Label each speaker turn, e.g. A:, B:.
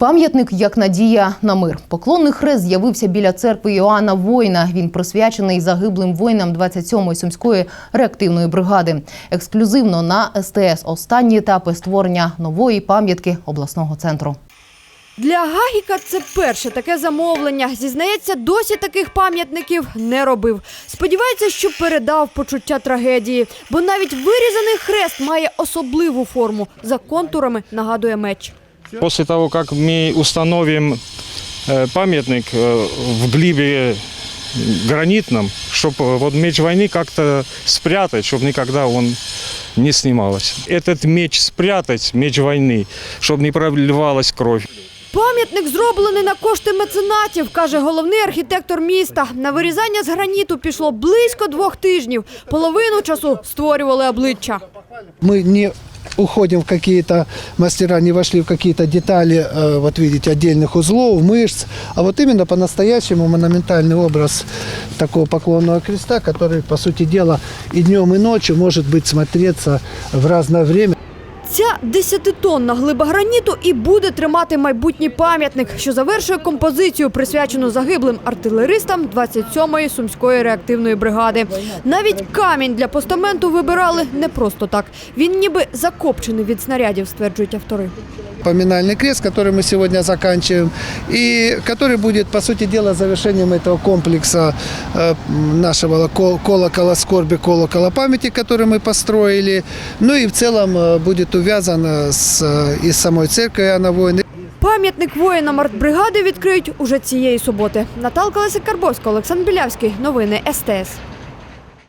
A: Пам'ятник як надія на мир. Поклонний хрест з'явився біля церкви Іоанна Воїна. Він присвячений загиблим воїнам 27-ї сумської реактивної бригади. Ексклюзивно на СТС. Останні етапи створення нової пам'ятки обласного центру.
B: Для Гагіка це перше таке замовлення. Зізнається, досі таких пам'ятників не робив. Сподівається, що передав почуття трагедії, бо навіть вирізаний хрест має особливу форму. За контурами нагадує меч.
C: После того, как мы установим э, памятник э, в глибе гранитном, чтобы вот меч войны как-то спрятать, чтобы никогда он не снималось. Этот меч спрятать, меч войны, чтобы не проливалась кровь.
B: Пам'ятник зроблений на кошти меценатів, каже головний архітектор міста. На вирізання з граніту пішло близько двох тижнів. Половину часу створювали обличчя.
D: Мы не уходим в какие-то мастера, не вошли в какие-то детали, э, вот видите, отдельных узлов, мышц, а вот именно по-настоящему монументальный образ такого поклонного креста, который, по сути дела, и днем, и ночью может быть смотреться в разное время.
B: Ця десятитонна глиба граніту і буде тримати майбутній пам'ятник, що завершує композицію, присвячену загиблим артилеристам 27-ї сумської реактивної бригади. Навіть камінь для постаменту вибирали не просто так. Він ніби закопчений від снарядів, стверджують автори
D: Поминальный крест, который мы сегодня заканчиваем, и который будет, по сути дела, завершением этого комплекса э, нашего кол- колокола скорби, колокола памяти, который мы построили. Ну и в целом э, будет увязан э, с, э, и с самой церковью Иоанна Воина,
B: Пам'ятник воїнам артбригади відкриють уже цієї суботи. Наталка Лесик Карбовська, Олександр Білявський. Новини СТС.